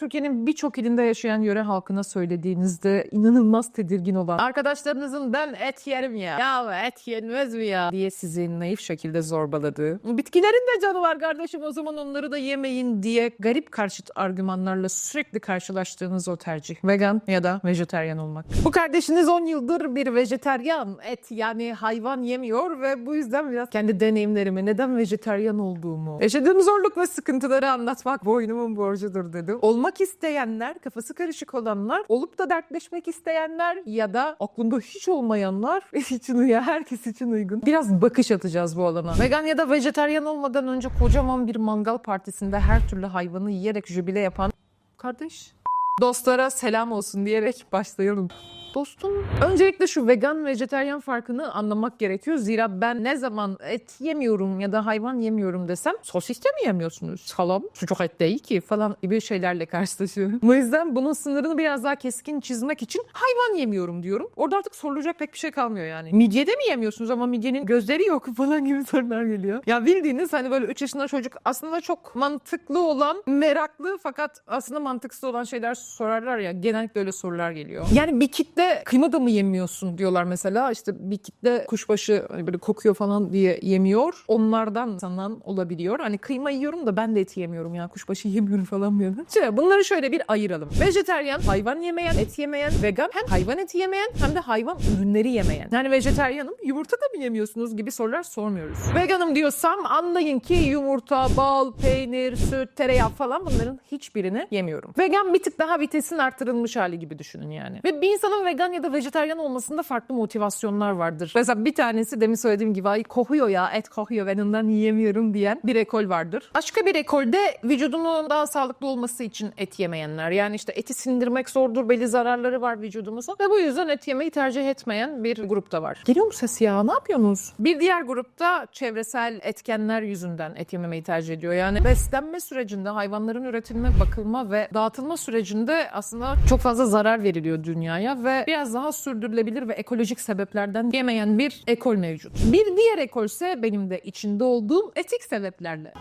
Türkiye'nin birçok ilinde yaşayan yöre halkına söylediğinizde inanılmaz tedirgin olan arkadaşlarınızın ben et yerim ya. Ya et yenmez mi ya diye sizi naif şekilde zorbaladığı. Bitkilerin de canı var kardeşim o zaman onları da yemeyin diye garip karşıt argümanlarla sürekli karşılaştığınız o tercih. Vegan ya da vejeteryan olmak. Bu kardeşiniz 10 yıldır bir vejeteryan. Et yani hayvan yemiyor ve bu yüzden biraz kendi deneyimlerimi neden vejeteryan olduğumu, yaşadığım zorluk ve sıkıntıları anlatmak boynumun borcudur dedim. Olmak isteyenler, kafası karışık olanlar, olup da dertleşmek isteyenler ya da aklında hiç olmayanlar için uyar, herkes için uygun. Biraz bakış atacağız bu alana. Vegan ya da vejeteryan olmadan önce kocaman bir mangal partisinde her türlü hayvanı yiyerek jübile yapan kardeş dostlara selam olsun diyerek başlayalım. Dostum, öncelikle şu vegan vejeteryan farkını anlamak gerekiyor. Zira ben ne zaman et yemiyorum ya da hayvan yemiyorum desem sosis de mi yemiyorsunuz? Salam, sucuk et değil ki falan gibi şeylerle karşılaşıyorum. O yüzden bunun sınırını biraz daha keskin çizmek için hayvan yemiyorum diyorum. Orada artık sorulacak pek bir şey kalmıyor yani. Midyede mi yemiyorsunuz ama midyenin gözleri yok falan gibi sorular geliyor. Ya bildiğiniz hani böyle 3 yaşında çocuk aslında çok mantıklı olan, meraklı fakat aslında mantıksız olan şeyler sorarlar ya. Genellikle öyle sorular geliyor. Yani bir kitle kıyma da mı yemiyorsun diyorlar mesela. İşte bir kitle kuşbaşı hani böyle kokuyor falan diye yemiyor. Onlardan sanan olabiliyor. Hani kıyma yiyorum da ben de eti yemiyorum ya. Kuşbaşı yemiyorum falan diyor. Şimdi bunları şöyle bir ayıralım. Vejeteryan, hayvan yemeyen, et yemeyen, vegan hem hayvan eti yemeyen hem de hayvan ürünleri yemeyen. Yani vejeteryanım yumurta da mı yemiyorsunuz gibi sorular sormuyoruz. Veganım diyorsam anlayın ki yumurta, bal, peynir, süt, tereyağı falan bunların hiçbirini yemiyorum. Vegan bir tık daha vitesin arttırılmış hali gibi düşünün yani. Ve bir insanın vegan ya da vejeteryan olmasında farklı motivasyonlar vardır. Mesela bir tanesi demin söylediğim gibi ay kokuyor ya et kokuyor ben ondan yiyemiyorum diyen bir ekol vardır. Başka bir ekolde vücudunun daha sağlıklı olması için et yemeyenler. Yani işte eti sindirmek zordur belli zararları var vücudumuza ve bu yüzden et yemeyi tercih etmeyen bir grup da var. Geliyor mu ses ya ne yapıyorsunuz? Bir diğer grupta çevresel etkenler yüzünden et yememeyi tercih ediyor. Yani beslenme sürecinde hayvanların üretilme, bakılma ve dağıtılma sürecinde aslında çok fazla zarar veriliyor dünyaya ve biraz daha sürdürülebilir ve ekolojik sebeplerden yemeyen bir ekol mevcut. Bir diğer ekol ise benim de içinde olduğum etik sebeplerle.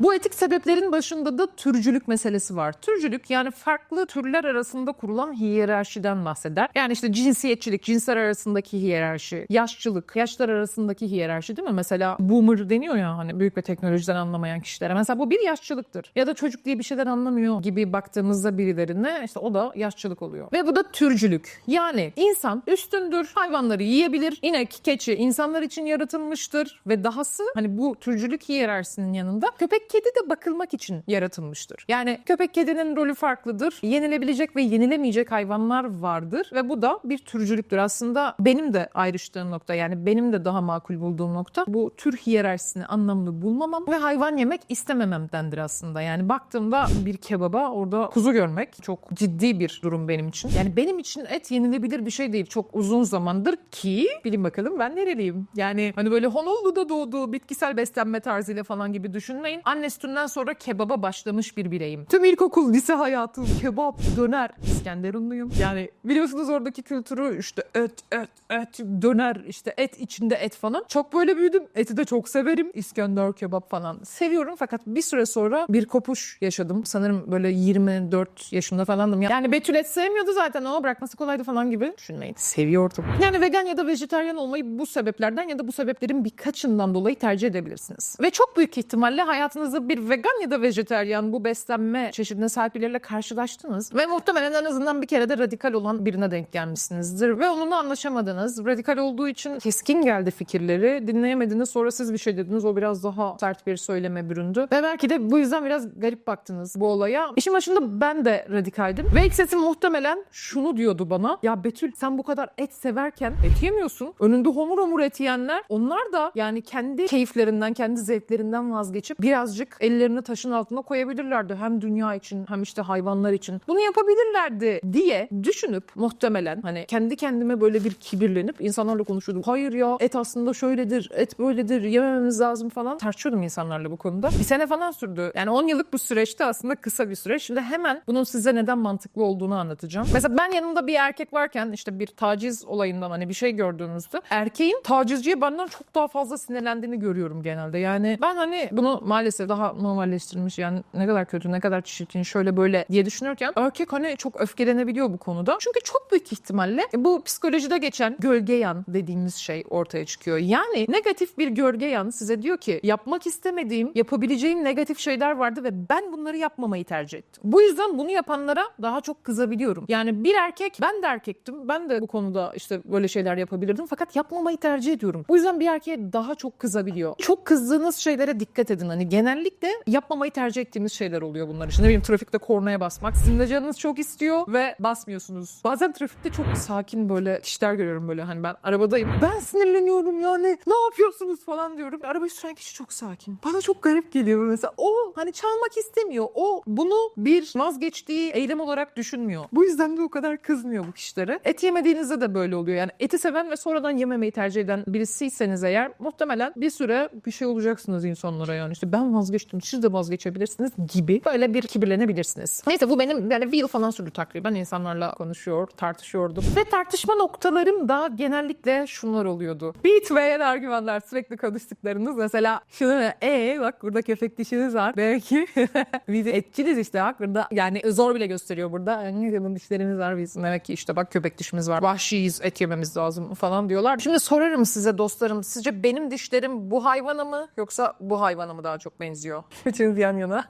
Bu etik sebeplerin başında da türcülük meselesi var. Türcülük yani farklı türler arasında kurulan hiyerarşiden bahseder. Yani işte cinsiyetçilik, cinsler arasındaki hiyerarşi, yaşçılık, yaşlar arasındaki hiyerarşi değil mi? Mesela boomer deniyor ya hani büyük ve teknolojiden anlamayan kişilere. Mesela bu bir yaşçılıktır. Ya da çocuk diye bir şeyden anlamıyor gibi baktığımızda birilerine işte o da yaşçılık oluyor. Ve bu da türcülük. Yani insan üstündür, hayvanları yiyebilir. İnek, keçi insanlar için yaratılmıştır ve dahası hani bu türcülük hiyerarşisinin yanında köpek kedi de bakılmak için yaratılmıştır. Yani köpek kedinin rolü farklıdır. Yenilebilecek ve yenilemeyecek hayvanlar vardır ve bu da bir türcülüktür. Aslında benim de ayrıştığım nokta yani benim de daha makul bulduğum nokta bu tür hiyerarşisini anlamlı bulmamam ve hayvan yemek istemememdendir aslında. Yani baktığımda bir kebaba orada kuzu görmek çok ciddi bir durum benim için. Yani benim için et yenilebilir bir şey değil. Çok uzun zamandır ki bilin bakalım ben nereliyim? Yani hani böyle Honolulu'da doğduğu bitkisel beslenme tarzıyla falan gibi düşünmeyin. Sütünden sonra kebaba başlamış bir bireyim. Tüm ilkokul, lise hayatım kebap, döner. İskenderunluyum. Yani biliyorsunuz oradaki kültürü işte et, et, et, döner, işte et içinde et falan. Çok böyle büyüdüm. Eti de çok severim. İskender kebap falan. Seviyorum fakat bir süre sonra bir kopuş yaşadım. Sanırım böyle 24 yaşımda falandım. Yani Betül et sevmiyordu zaten ama bırakması kolaydı falan gibi düşünmeyin. Seviyordum. Yani vegan ya da vejetaryen olmayı bu sebeplerden ya da bu sebeplerin birkaçından dolayı tercih edebilirsiniz. Ve çok büyük ihtimalle hayatınızda bir vegan ya da vejeteryan bu beslenme çeşidine sahip birileriyle karşılaştınız. Ve muhtemelen en azından bir kere de radikal olan birine denk gelmişsinizdir. Ve onunla anlaşamadınız. Radikal olduğu için keskin geldi fikirleri. Dinleyemediniz sonra siz bir şey dediniz. O biraz daha sert bir söyleme büründü. Ve belki de bu yüzden biraz garip baktınız bu olaya. İşin başında ben de radikaldim. Ve ilk sesim muhtemelen şunu diyordu bana. Ya Betül sen bu kadar et severken et yemiyorsun. Önünde homur homur et yiyenler onlar da yani kendi keyiflerinden, kendi zevklerinden vazgeçip birazcık ellerini taşın altına koyabilirlerdi. Hem dünya için hem işte hayvanlar için. Bunu yapabilirlerdi diye düşünüp muhtemelen hani kendi kendime böyle bir kibirlenip insanlarla konuşuyordum. Hayır ya et aslında şöyledir, et böyledir, yemememiz lazım falan. Tartışıyordum insanlarla bu konuda. Bir sene falan sürdü. Yani 10 yıllık bu süreçte aslında kısa bir süreç. Şimdi hemen bunun size neden mantıklı olduğunu anlatacağım. Mesela ben yanımda bir erkek varken işte bir taciz olayından hani bir şey gördüğünüzde erkeğin tacizciye benden çok daha fazla sinirlendiğini görüyorum genelde. Yani ben hani bunu maalesef neyse daha normalleştirilmiş yani ne kadar kötü ne kadar çirkin şöyle böyle diye düşünürken erkek hani çok öfkelenebiliyor bu konuda. Çünkü çok büyük ihtimalle bu psikolojide geçen gölge yan dediğimiz şey ortaya çıkıyor. Yani negatif bir gölge yan size diyor ki yapmak istemediğim, yapabileceğim negatif şeyler vardı ve ben bunları yapmamayı tercih ettim. Bu yüzden bunu yapanlara daha çok kızabiliyorum. Yani bir erkek, ben de erkektim. Ben de bu konuda işte böyle şeyler yapabilirdim fakat yapmamayı tercih ediyorum. Bu yüzden bir erkeğe daha çok kızabiliyor. Çok kızdığınız şeylere dikkat edin. Hani genellikle yapmamayı tercih ettiğimiz şeyler oluyor bunlar için. Ne bileyim trafikte kornaya basmak. Sizin de canınız çok istiyor ve basmıyorsunuz. Bazen trafikte çok sakin böyle kişiler görüyorum böyle hani ben arabadayım. Ben sinirleniyorum yani ne yapıyorsunuz falan diyorum. Arabayı süren kişi çok sakin. Bana çok garip geliyor mesela. O hani çalmak istemiyor. O bunu bir vazgeçtiği eylem olarak düşünmüyor. Bu yüzden de o kadar kızmıyor bu kişilere. Et yemediğinizde de böyle oluyor. Yani eti seven ve sonradan yememeyi tercih eden birisiyseniz eğer muhtemelen bir süre bir şey olacaksınız insanlara yani. işte ben vazgeçtim siz de vazgeçebilirsiniz gibi böyle bir kibirlenebilirsiniz. Neyse bu benim yani bir yıl falan sürdü takriben insanlarla konuşuyor, tartışıyordum. Ve tartışma noktalarım da genellikle şunlar oluyordu. Bitmeyen argümanlar sürekli konuştuklarınız. Mesela şunu e bak burada köpek dişiniz var. Belki biz etçiliz işte bak burada yani zor bile gösteriyor burada. Yani kadın dişlerimiz var biz. Demek ki işte bak köpek dişimiz var. Vahşiyiz et yememiz lazım falan diyorlar. Şimdi sorarım size dostlarım. Sizce benim dişlerim bu hayvana mı yoksa bu hayvana mı daha çok benziyor? Üçünüz yan yana.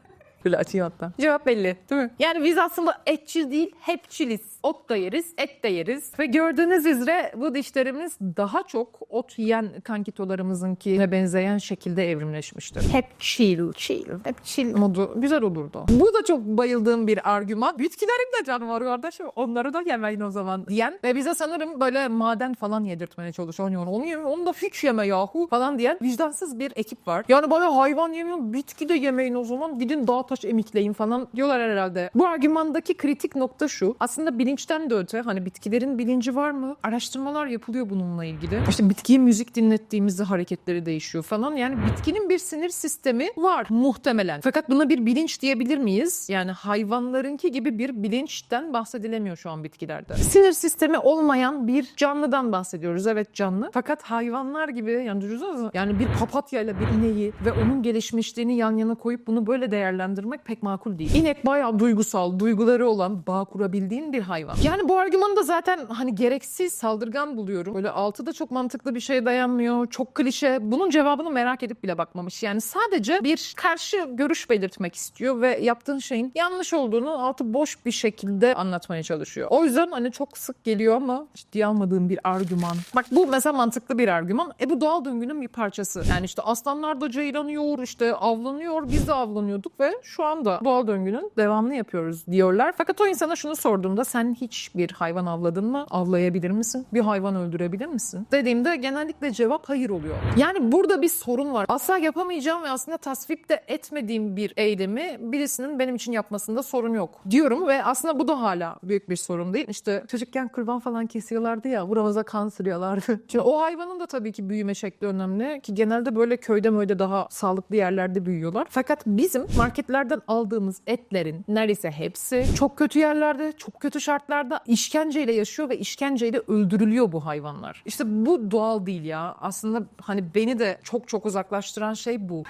Böyle açayım hatta. Cevap belli değil mi? Yani biz aslında etçil değil hepçiliz. Ot da yeriz, et de yeriz. Ve gördüğünüz üzere bu dişlerimiz daha çok ot yiyen kankitolarımızınki benzeyen şekilde evrimleşmiştir. Hep chill, chill, hep chill modu güzel olurdu. Bu da çok bayıldığım bir argüman. Bitkilerin de canı var kardeşim. Onları da yemeyin o zaman diyen. Ve bize sanırım böyle maden falan yedirtmeye çalışıyor. Yani onu yeme, onu da hiç yeme yahu falan diyen vicdansız bir ekip var. Yani böyle hayvan yemiyor, bitki de yemeyin o zaman. Gidin dağ taş emikleyin falan diyorlar herhalde. Bu argümandaki kritik nokta şu. Aslında bilinçten de öte hani bitkilerin bilinci var mı? Araştırmalar yapılıyor bununla ilgili. İşte bitkiye müzik dinlettiğimizde hareketleri değişiyor falan. Yani bitkinin bir sinir sistemi var muhtemelen. Fakat buna bir bilinç diyebilir miyiz? Yani hayvanlarınki gibi bir bilinçten bahsedilemiyor şu an bitkilerde. Sinir sistemi olmayan bir canlıdan bahsediyoruz. Evet canlı. Fakat hayvanlar gibi yani düşünsenize yani bir papatyayla bir ineği ve onun gelişmişliğini yan yana koyup bunu böyle değerlendirmek pek makul değil. İnek bayağı duygusal, duyguları olan, bağ kurabildiğin bir hayvan. Yani bu argümanı da zaten hani gereksiz, saldırgan buluyorum. Böyle altı da çok mantıklı bir şey dayanmıyor. Çok klişe. Bunun cevabını merak edip bile bakmamış. Yani sadece bir karşı görüş belirtmek istiyor ve yaptığın şeyin yanlış olduğunu altı boş bir şekilde anlatmaya çalışıyor. O yüzden hani çok sık geliyor ama ciddiye almadığım bir argüman. Bak bu mesela mantıklı bir argüman. E bu doğal döngünün bir parçası. Yani işte aslanlar da ceylanıyor, işte avlanıyor. Biz de avlanıyorduk ve şu anda doğal döngünün devamını yapıyoruz diyorlar. Fakat o insana şunu sorduğumda sen hiç bir hayvan avladın mı? Avlayabilir misin? Bir hayvan öldürebilir misin? Dediğimde genellikle cevap hayır oluyor. Yani burada bir sorun var. Asla yapamayacağım ve aslında tasvip de etmediğim bir eylemi birisinin benim için yapmasında sorun yok diyorum ve aslında bu da hala büyük bir sorun değil. İşte çocukken kurban falan kesiyorlardı ya buramıza kan sürüyorlardı. Şimdi o hayvanın da tabii ki büyüme şekli önemli ki genelde böyle köyde böyle daha sağlıklı yerlerde büyüyorlar. Fakat bizim marketlerden aldığımız etlerin neredeyse hepsi çok kötü yerlerde, çok kötü şartlarda işkenceyle yaşıyor ve işkenceyle öldürülüyor bu hayvanlar. İşte bu doğal değil ya. Aslında hani beni de çok çok uzaklaştıran şey bu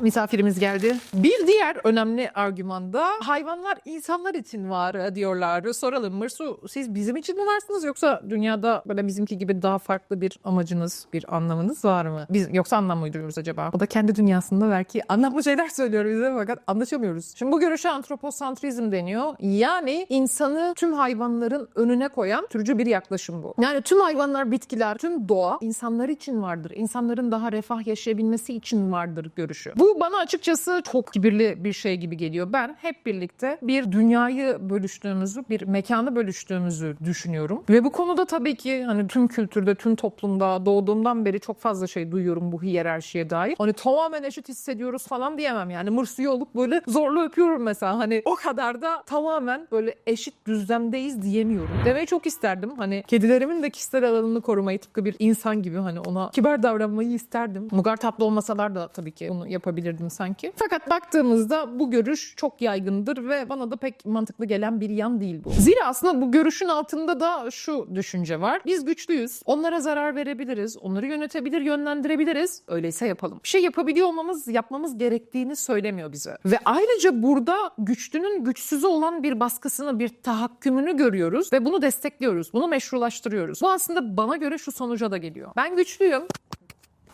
misafirimiz geldi. Bir diğer önemli argüman da hayvanlar insanlar için var diyorlar. Soralım Mırsu siz bizim için mi varsınız yoksa dünyada böyle bizimki gibi daha farklı bir amacınız, bir anlamınız var mı? Biz yoksa anlam mı uyduruyoruz acaba? O da kendi dünyasında belki anlamlı şeyler söylüyor bize fakat anlaşamıyoruz. Şimdi bu görüşe antroposantrizm deniyor. Yani insanı tüm hayvanların önüne koyan türcü bir yaklaşım bu. Yani tüm hayvanlar, bitkiler, tüm doğa insanlar için vardır. İnsanların daha refah yaşayabilmesi için vardır görüşü. Bu bana açıkçası çok kibirli bir şey gibi geliyor. Ben hep birlikte bir dünyayı bölüştüğümüzü, bir mekanı bölüştüğümüzü düşünüyorum. Ve bu konuda tabii ki hani tüm kültürde, tüm toplumda doğduğumdan beri çok fazla şey duyuyorum bu hiyerarşiye dair. Hani tamamen eşit hissediyoruz falan diyemem yani. Mırsuyu olup böyle zorla öpüyorum mesela. Hani o kadar da tamamen böyle eşit düzlemdeyiz diyemiyorum. Demeyi çok isterdim. Hani kedilerimin de kişisel alanını korumayı tıpkı bir insan gibi hani ona kibar davranmayı isterdim. Mugar tatlı olmasalar da tabii ki bunu yapabilir yapabilirdim sanki. Fakat baktığımızda bu görüş çok yaygındır ve bana da pek mantıklı gelen bir yan değil bu. Zira aslında bu görüşün altında da şu düşünce var. Biz güçlüyüz. Onlara zarar verebiliriz. Onları yönetebilir, yönlendirebiliriz. Öyleyse yapalım. Bir şey yapabiliyor olmamız, yapmamız gerektiğini söylemiyor bize. Ve ayrıca burada güçlünün güçsüze olan bir baskısını, bir tahakkümünü görüyoruz ve bunu destekliyoruz. Bunu meşrulaştırıyoruz. Bu aslında bana göre şu sonuca da geliyor. Ben güçlüyüm.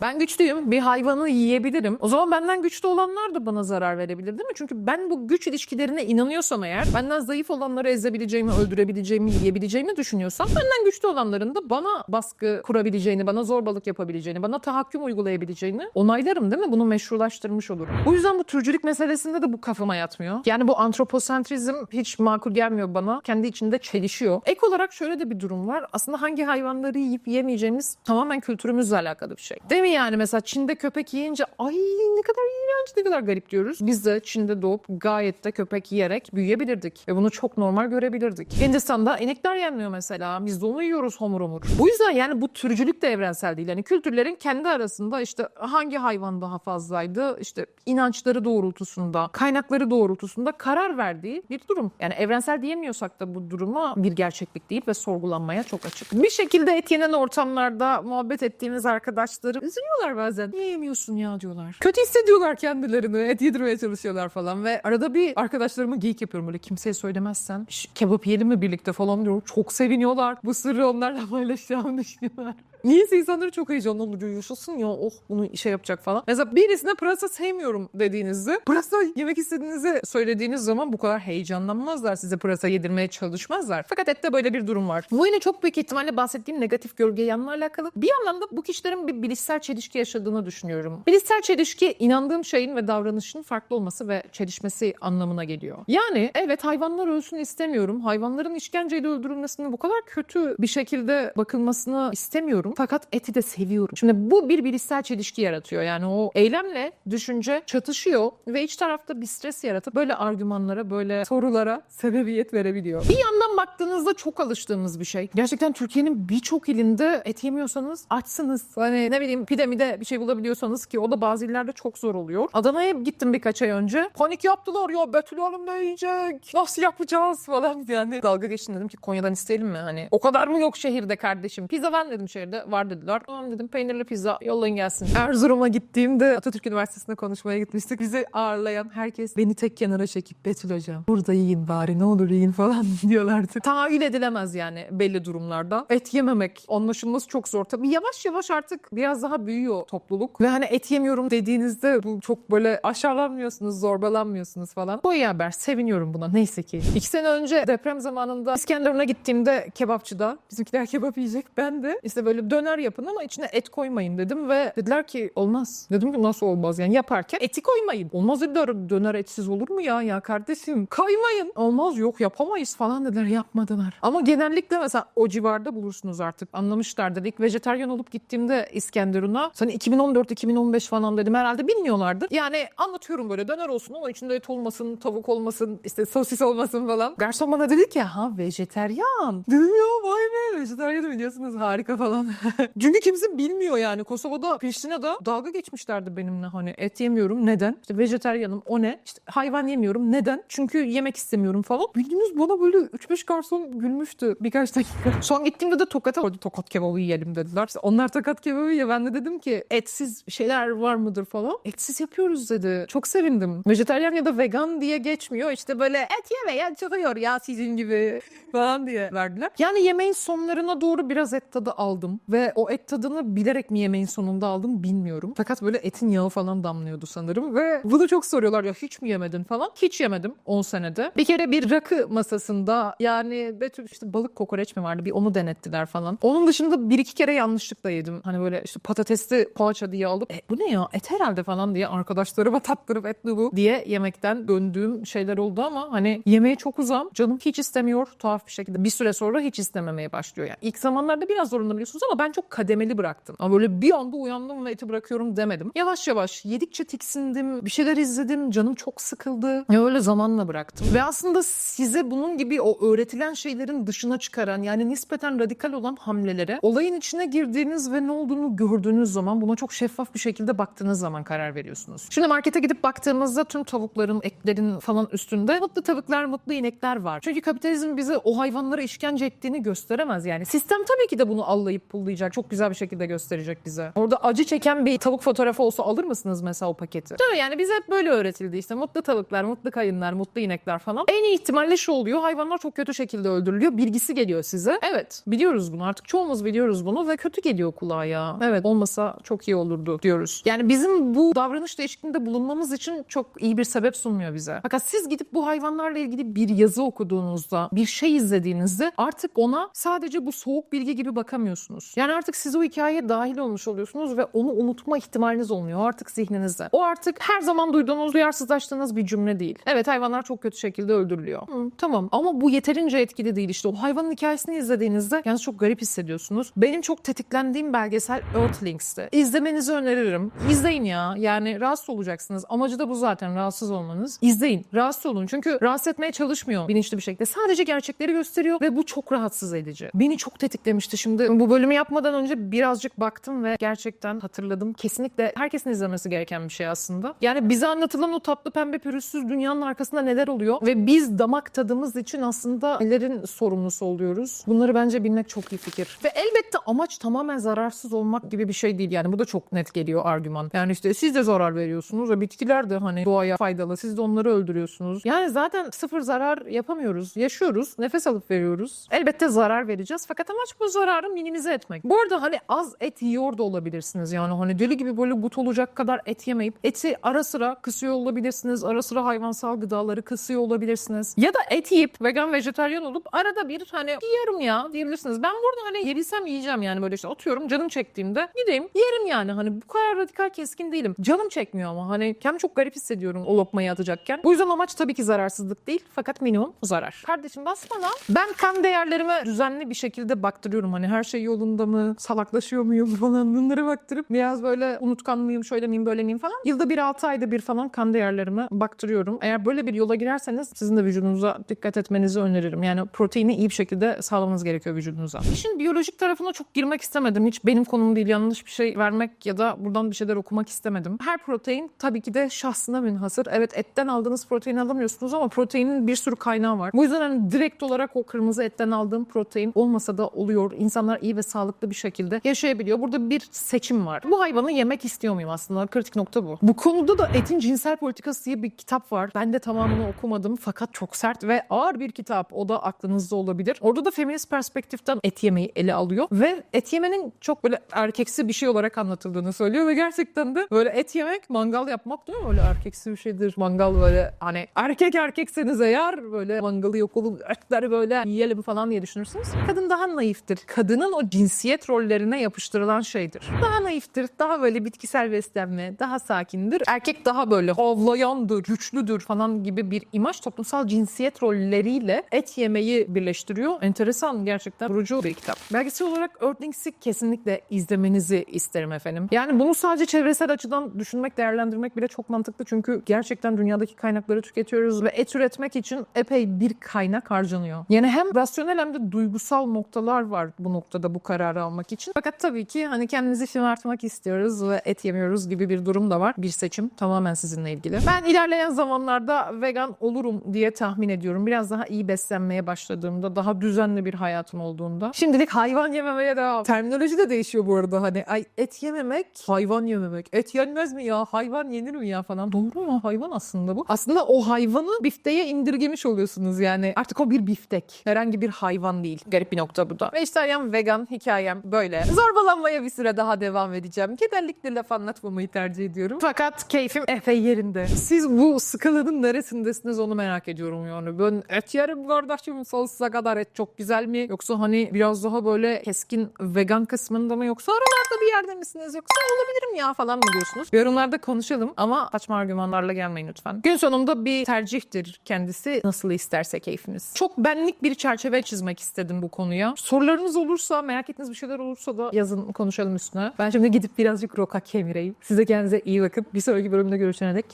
Ben güçlüyüm. Bir hayvanı yiyebilirim. O zaman benden güçlü olanlar da bana zarar verebilir değil mi? Çünkü ben bu güç ilişkilerine inanıyorsam eğer, benden zayıf olanları ezebileceğimi, öldürebileceğimi, yiyebileceğimi düşünüyorsam, benden güçlü olanların da bana baskı kurabileceğini, bana zorbalık yapabileceğini, bana tahakküm uygulayabileceğini onaylarım değil mi? Bunu meşrulaştırmış olurum. Bu yüzden bu türcülük meselesinde de bu kafama yatmıyor. Yani bu antroposentrizm hiç makul gelmiyor bana. Kendi içinde çelişiyor. Ek olarak şöyle de bir durum var. Aslında hangi hayvanları yiyip yemeyeceğimiz tamamen kültürümüzle alakalı bir şey. Değil mi yani? Mesela Çin'de köpek yiyince ay ne kadar iğrenç ne kadar garip diyoruz. Biz de Çin'de doğup gayet de köpek yiyerek büyüyebilirdik. Ve bunu çok normal görebilirdik. Hindistan'da inekler yenmiyor mesela. Biz de onu yiyoruz homur homur. Bu yüzden yani bu türcülük de evrensel değil. Yani kültürlerin kendi arasında işte hangi hayvan daha fazlaydı işte inançları doğrultusunda, kaynakları doğrultusunda karar verdiği bir durum. Yani evrensel diyemiyorsak da bu duruma bir gerçeklik deyip ve sorgulanmaya çok açık. Bir şekilde et yenen ortamlarda muhabbet ettiğimiz arkadaşları üzülüyorlar bazen. Niye yemiyorsun ya diyorlar. Kötü hissediyorlar kendilerini. Et yedirmeye çalışıyorlar falan ve arada bir arkadaşlarıma geyik yapıyorum böyle kimseye söylemezsen. "Şş, kebap yiyelim mi birlikte falan diyorum. Çok seviniyorlar. Bu sırrı onlarla paylaşacağımı düşünüyorlar. Niyeyse insanları çok heyecanlandırıyor. Yaşasın ya oh bunu şey yapacak falan. Mesela birisine pırasa sevmiyorum dediğinizde pırasa yemek istediğinizi söylediğiniz zaman bu kadar heyecanlanmazlar. Size pırasa yedirmeye çalışmazlar. Fakat ette böyle bir durum var. Bu yine çok büyük ihtimalle bahsettiğim negatif gölge yanla alakalı. Bir yandan da bu kişilerin bir bilişsel çelişki yaşadığını düşünüyorum. Bilişsel çelişki inandığım şeyin ve davranışın farklı olması ve çelişmesi anlamına geliyor. Yani evet hayvanlar ölsün istemiyorum. Hayvanların işkenceyle öldürülmesinin bu kadar kötü bir şekilde bakılmasını istemiyorum. Fakat eti de seviyorum. Şimdi bu bir bilişsel çelişki yaratıyor. Yani o eylemle düşünce çatışıyor ve iç tarafta bir stres yaratıp böyle argümanlara, böyle sorulara sebebiyet verebiliyor. Bir yandan baktığınızda çok alıştığımız bir şey. Gerçekten Türkiye'nin birçok ilinde et yemiyorsanız açsınız. Hani ne bileyim pide mi de bir şey bulabiliyorsanız ki o da bazı illerde çok zor oluyor. Adana'ya gittim birkaç ay önce. Panik yaptılar ya Betül Hanım ne yiyecek? Nasıl yapacağız falan yani. Dalga geçin dedim ki Konya'dan isteyelim mi? Hani o kadar mı yok şehirde kardeşim? Pizza ben dedim şehirde var dediler. Tamam dedim peynirli pizza yollayın gelsin. Erzurum'a gittiğimde Atatürk Üniversitesi'nde konuşmaya gitmiştik. Bizi ağırlayan herkes beni tek kenara çekip Betül hocam burada yiyin bari ne olur yiyin falan diyorlardı. Tahayyül edilemez yani belli durumlarda. Et yememek anlaşılması çok zor. Tabii yavaş yavaş artık biraz daha büyüyor topluluk. Ve hani et yemiyorum dediğinizde bu çok böyle aşağılanmıyorsunuz, zorbalanmıyorsunuz falan. Bu iyi haber. Seviniyorum buna. Neyse ki. İki sene önce deprem zamanında İskenderun'a gittiğimde kebapçıda bizimkiler kebap yiyecek. Ben de işte böyle döner yapın ama içine et koymayın dedim ve dediler ki olmaz. Dedim ki nasıl olmaz yani yaparken eti koymayın. Olmaz dediler döner etsiz olur mu ya ya kardeşim koymayın. Olmaz yok yapamayız falan dediler yapmadılar. Ama genellikle mesela o civarda bulursunuz artık anlamışlardır. İlk vejetaryen olup gittiğimde İskenderun'a sana 2014-2015 falan dedim herhalde bilmiyorlardı. Yani anlatıyorum böyle döner olsun ama içinde et olmasın, tavuk olmasın, işte sosis olmasın falan. Garson bana dedi ki ha vejeteryan. Dedim ya vay be vejeteryanı biliyorsunuz harika falan. Çünkü kimse bilmiyor yani. Kosova'da, Priştine'de dalga geçmişlerdi benimle hani et yemiyorum. Neden? İşte vejeteryanım o ne? İşte hayvan yemiyorum. Neden? Çünkü yemek istemiyorum falan. Bildiğiniz bana böyle 3-5 garson gülmüştü birkaç dakika. Son gittiğimde de Tokat'a hadi Tokat kebabı yiyelim dediler. İşte onlar Tokat kebabı yiyor. Ben de dedim ki etsiz şeyler var mıdır falan. Etsiz yapıyoruz dedi. Çok sevindim. Vejeteryan ya da vegan diye geçmiyor. İşte böyle et yemeyen çıkıyor ya sizin gibi falan diye verdiler. Yani yemeğin sonlarına doğru biraz et tadı aldım. Ve o et tadını bilerek mi yemeğin sonunda aldım bilmiyorum. Fakat böyle etin yağı falan damlıyordu sanırım. Ve bunu çok soruyorlar ya hiç mi yemedin falan. Hiç yemedim 10 senede. Bir kere bir rakı masasında yani Betül işte balık kokoreç mi vardı bir onu denettiler falan. Onun dışında bir iki kere yanlışlıkla yedim. Hani böyle işte patatesli poğaça diye alıp e, bu ne ya et herhalde falan diye arkadaşlarıma tattırıp etli bu diye yemekten döndüğüm şeyler oldu ama hani yemeğe çok uzam. Canım hiç istemiyor tuhaf bir şekilde. Bir süre sonra hiç istememeye başlıyor yani. İlk zamanlarda biraz zorlanabiliyorsunuz ama ben çok kademeli bıraktım. Ama böyle bir anda uyandım ve eti bırakıyorum demedim. Yavaş yavaş yedikçe tiksindim, bir şeyler izledim, canım çok sıkıldı. Ya öyle zamanla bıraktım. Ve aslında size bunun gibi o öğretilen şeylerin dışına çıkaran yani nispeten radikal olan hamlelere olayın içine girdiğiniz ve ne olduğunu gördüğünüz zaman buna çok şeffaf bir şekilde baktığınız zaman karar veriyorsunuz. Şimdi markete gidip baktığımızda tüm tavukların, etlerin falan üstünde mutlu tavuklar, mutlu inekler var. Çünkü kapitalizm bize o hayvanlara işkence ettiğini gösteremez yani. Sistem tabii ki de bunu allayıp pullayacak. Çok güzel bir şekilde gösterecek bize. Orada acı çeken bir tavuk fotoğrafı olsa alır mısınız mesela o paketi? Mi? Yani bize hep böyle öğretildi işte. Mutlu tavuklar, mutlu kayınlar, mutlu inekler falan. En iyi ihtimalle şu oluyor. Hayvanlar çok kötü şekilde öldürülüyor. Bilgisi geliyor size. Evet. Biliyoruz bunu. Artık çoğumuz biliyoruz bunu ve kötü geliyor kulağa ya. Evet. Olmasa çok iyi olurdu diyoruz. Yani bizim bu davranış değişikliğinde bulunmamız için çok iyi bir sebep sunmuyor bize. Fakat siz gidip bu hayvanlarla ilgili bir yazı okuduğunuzda, bir şey izlediğinizde artık ona sadece bu soğuk bilgi gibi bakamıyorsunuz. Yani artık siz o hikayeye dahil olmuş oluyorsunuz ve onu unutma ihtimaliniz olmuyor artık zihninizde. O artık her zaman duyduğunuz, duyarsızlaştığınız bir cümle değil. Evet hayvanlar çok kötü şekilde öldürülüyor. Hı, tamam ama bu yeterince etkili değil işte. O hayvanın hikayesini izlediğinizde yani çok garip hissediyorsunuz. Benim çok tetiklendiğim belgesel Earthlings'ti. İzlemenizi öneririm. İzleyin ya. Yani rahatsız olacaksınız. Amacı da bu zaten rahatsız olmanız. İzleyin. Rahatsız olun. Çünkü rahatsız etmeye çalışmıyor bilinçli bir şekilde. Sadece gerçekleri gösteriyor ve bu çok rahatsız edici. Beni çok tetiklemişti şimdi. Bu bölümü yapmadan önce birazcık baktım ve gerçekten hatırladım. Kesinlikle herkesin izlemesi gereken bir şey aslında. Yani bize anlatılan o tatlı pembe pürüzsüz dünyanın arkasında neler oluyor ve biz damak tadımız için aslında nelerin sorumlusu oluyoruz. Bunları bence bilmek çok iyi fikir. Ve elbette amaç tamamen zararsız olmak gibi bir şey değil. Yani bu da çok net geliyor argüman. Yani işte siz de zarar veriyorsunuz ve bitkiler de hani doğaya faydalı. Siz de onları öldürüyorsunuz. Yani zaten sıfır zarar yapamıyoruz. Yaşıyoruz. Nefes alıp veriyoruz. Elbette zarar vereceğiz. Fakat amaç bu zararı minimize etmek. Bu arada hani az et yiyor da olabilirsiniz. Yani hani deli gibi böyle gut olacak kadar et yemeyip eti ara sıra kısıyor olabilirsiniz. Ara sıra hayvansal gıdaları kısıyor olabilirsiniz. Ya da et yiyip vegan vejetaryen olup arada bir hani yiyorum ya diyebilirsiniz. Ben burada hani yebilsem yiyeceğim yani böyle işte atıyorum canım çektiğimde gideyim yerim yani hani bu kadar radikal keskin değilim. Canım çekmiyor ama hani kendimi çok garip hissediyorum o lokmayı atacakken. Bu yüzden amaç tabii ki zararsızlık değil fakat minimum zarar. Kardeşim basma. Ben kan değerlerime düzenli bir şekilde baktırıyorum. Hani her şey yolunda mı? Salaklaşıyor muyum falan bunları baktırıp biraz böyle unutkan mıyım, şöyle miyim, böyle miyim falan. Yılda bir 6 ayda bir falan kan değerlerime baktırıyorum. Eğer böyle bir yola girerseniz sizin de vücudunuza dikkat etmenizi öneririm. Yani proteini iyi bir şekilde sağlamanız gerekiyor vücudunuza. İşin biyolojik tarafına çok girmek istemedim. Hiç benim konum değil yanlış bir şey vermek ya da buradan bir şeyler okumak istemedim. Her protein tabii ki de şahsına münhasır. Evet etten aldığınız proteini alamıyorsunuz ama proteinin bir sürü kaynağı var. Bu yüzden hani direkt olarak o kırmızı etten aldığım protein olmasa da oluyor. İnsanlar iyi ve sağlıklı bir şekilde yaşayabiliyor. Burada bir seçim var. Bu hayvanı yemek istiyor muyum aslında? Kritik nokta bu. Bu konuda da Etin Cinsel Politikası diye bir kitap var. Ben de tamamını okumadım fakat çok sert ve ağır bir kitap. O da aklınızda olabilir. Orada da feminist perspektiften et yemeyi ele alıyor ve et yemenin çok böyle erkeksi bir şey olarak anlatıldığını söylüyor ve gerçekten de böyle et yemek, mangal yapmak değil mi? Öyle erkeksi bir şeydir. Mangal böyle hani erkek erkekseniz eğer böyle mangalı yok olup etleri böyle yiyelim falan diye düşünürsünüz. Kadın daha naiftir. Kadının o cinsiyet rollerine yapıştırılan şeydir. Daha naiftir, daha böyle bitkisel beslenme, daha sakindir. Erkek daha böyle havlayandır, güçlüdür falan gibi bir imaj toplumsal cinsiyet rolleriyle et yemeyi birleştiriyor. Enteresan gerçekten vurucu bir kitap. Belgesel olarak Earthlings'i kesinlikle izlemenizi isterim efendim. Yani bunu sadece çevresel açıdan düşünmek, değerlendirmek bile çok mantıklı. Çünkü gerçekten dünyadaki kaynakları tüketiyoruz ve et üretmek için epey bir kaynak harcanıyor. Yani hem rasyonel hem de duygusal noktalar var bu noktada bu kararı almak için. Fakat tabii ki hani kendimizi şımartmak istiyoruz ve et yemiyoruz gibi bir durum da var. Bir seçim tamamen sizinle ilgili. Ben ilerleyen zamanlarda vegan olurum diye tahmin ediyorum. Biraz daha iyi beslenmeye başladığımda, daha düzenli bir hayatım olduğunda. Şimdilik hayvan yememeye devam. Terminoloji de değişiyor bu arada. Hani ay et yememek, hayvan yememek. Et yenmez mi ya? Hayvan yenir mi ya falan. Doğru mu? Hayvan aslında bu. Aslında o hayvanı bifteye indirgemiş oluyorsunuz yani. Artık o bir biftek. Herhangi bir hayvan değil. Garip bir nokta bu da. Vejetaryen, vegan hikayem böyle. Zorbalanmaya bir süre daha devam edeceğim. Kederlikle laf anlatmamayı tercih ediyorum. Fakat keyfim epey yerinde. Siz bu skalanın neresindesiniz onu merak ediyorum yani. Ben et yerim kardeşim sonsuza kadar et çok güzel mi? Yoksa hani biraz daha böyle keskin vegan kısmında mı yoksa aralarda bir yerde misiniz yoksa olabilirim ya falan mı diyorsunuz? Yorumlarda konuşalım ama saçma argümanlarla gelmeyin lütfen. Gün sonunda bir tercihtir kendisi nasıl isterse keyfiniz. Çok benlik bir çerçeve çizmek istedim bu konuya. Sorularınız olursa merak ettiğiniz bir şeyler olursa da yazın konuşalım üstüne. Ben şimdi gidip birazcık roka kemireyim. Size kendinize iyi bakın. Bir sonraki bölümde görüşene dek.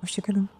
Hoşçakalın.